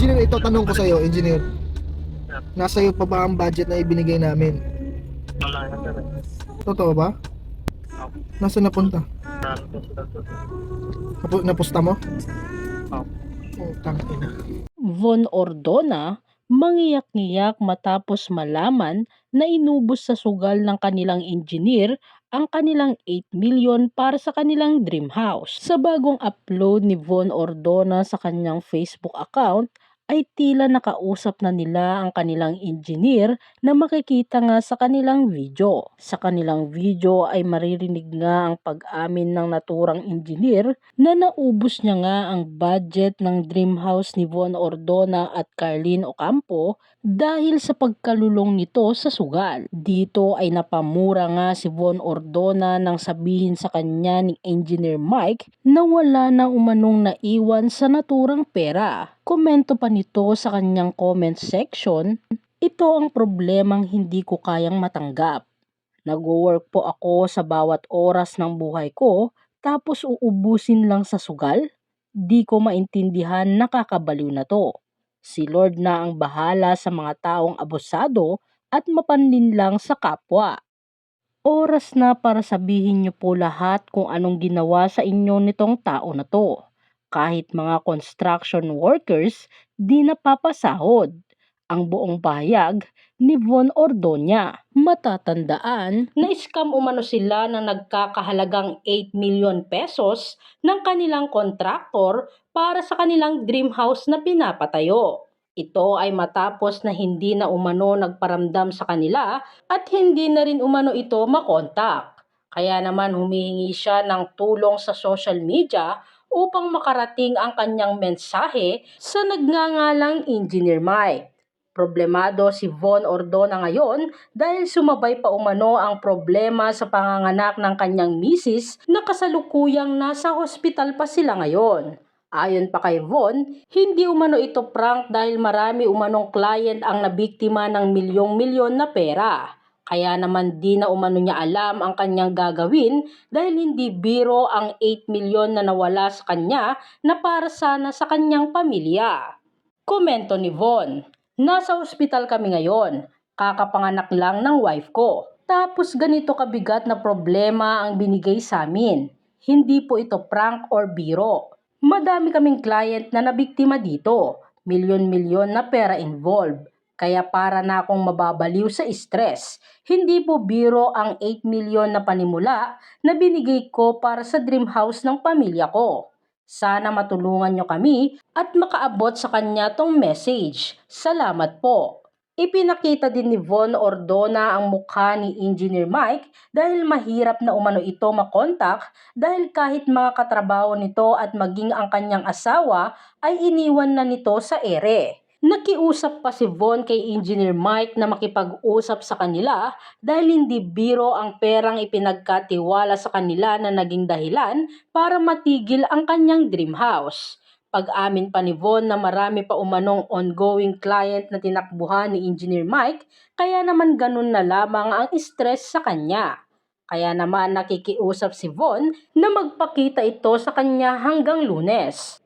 Engineer, ito tanong ko sa'yo, engineer. Nasa iyo pa ba ang budget na ibinigay namin? Wala na sir. Totoo ba? Opo. Napunta? Po sila sir? Napu- napusta mo? Opo. Oh, tangina. Von Ordona mangiyak-ngiyak matapos malaman na inubos sa sugal ng kanilang engineer ang kanilang 8 million para sa kanilang dream house. Sa bagong upload ni Von Ordona sa kanyang Facebook account ay tila nakausap na nila ang kanilang engineer na makikita nga sa kanilang video. Sa kanilang video ay maririnig nga ang pag-amin ng naturang engineer na naubos niya nga ang budget ng dream house ni Von Ordona at Carlene Ocampo dahil sa pagkalulong nito sa sugal. Dito ay napamura nga si Von Ordona nang sabihin sa kanya ni Engineer Mike na wala na umanong naiwan sa naturang pera. Komento pa nito sa kanyang comment section, ito ang problemang hindi ko kayang matanggap. Nag-work po ako sa bawat oras ng buhay ko tapos uubusin lang sa sugal? Di ko maintindihan nakakabaliw na to. Si Lord na ang bahala sa mga taong abusado at mapanlin lang sa kapwa. Oras na para sabihin niyo po lahat kung anong ginawa sa inyo nitong tao na to. Kahit mga construction workers, di napapasahod. Ang buong bayag ni Von Ordonya. Matatandaan na scam umano sila na nagkakahalagang 8 million pesos ng kanilang kontraktor para sa kanilang dream house na pinapatayo. Ito ay matapos na hindi na umano nagparamdam sa kanila at hindi na rin umano ito makontak. Kaya naman humihingi siya ng tulong sa social media upang makarating ang kanyang mensahe sa nagngangalang Engineer Mike. Problemado si Von Ordona ngayon dahil sumabay pa umano ang problema sa panganganak ng kanyang misis na kasalukuyang nasa hospital pa sila ngayon. Ayon pa kay Von, hindi umano ito prank dahil marami umanong client ang nabiktima ng milyong-milyon na pera. Kaya naman di na umano niya alam ang kanyang gagawin dahil hindi biro ang 8 milyon na nawala sa kanya na para sana sa kanyang pamilya. Komento ni Von, Nasa ospital kami ngayon, kakapanganak lang ng wife ko. Tapos ganito kabigat na problema ang binigay sa amin. Hindi po ito prank or biro. Madami kaming client na nabiktima dito. Milyon-milyon na pera involved. Kaya para na akong mababaliw sa stress. Hindi po biro ang 8 milyon na panimula na binigay ko para sa dream house ng pamilya ko. Sana matulungan nyo kami at makaabot sa kanya tong message. Salamat po. Ipinakita din ni Von Ordona ang mukha ni Engineer Mike dahil mahirap na umano ito makontak dahil kahit mga katrabaho nito at maging ang kanyang asawa ay iniwan na nito sa ere. Nakiusap pa si Von kay Engineer Mike na makipag-usap sa kanila dahil hindi biro ang perang ipinagkatiwala sa kanila na naging dahilan para matigil ang kanyang dream house. Pag-amin pa ni Von na marami pa umanong ongoing client na tinakbuhan ni Engineer Mike kaya naman ganun na lamang ang stress sa kanya. Kaya naman nakikiusap si Von na magpakita ito sa kanya hanggang lunes.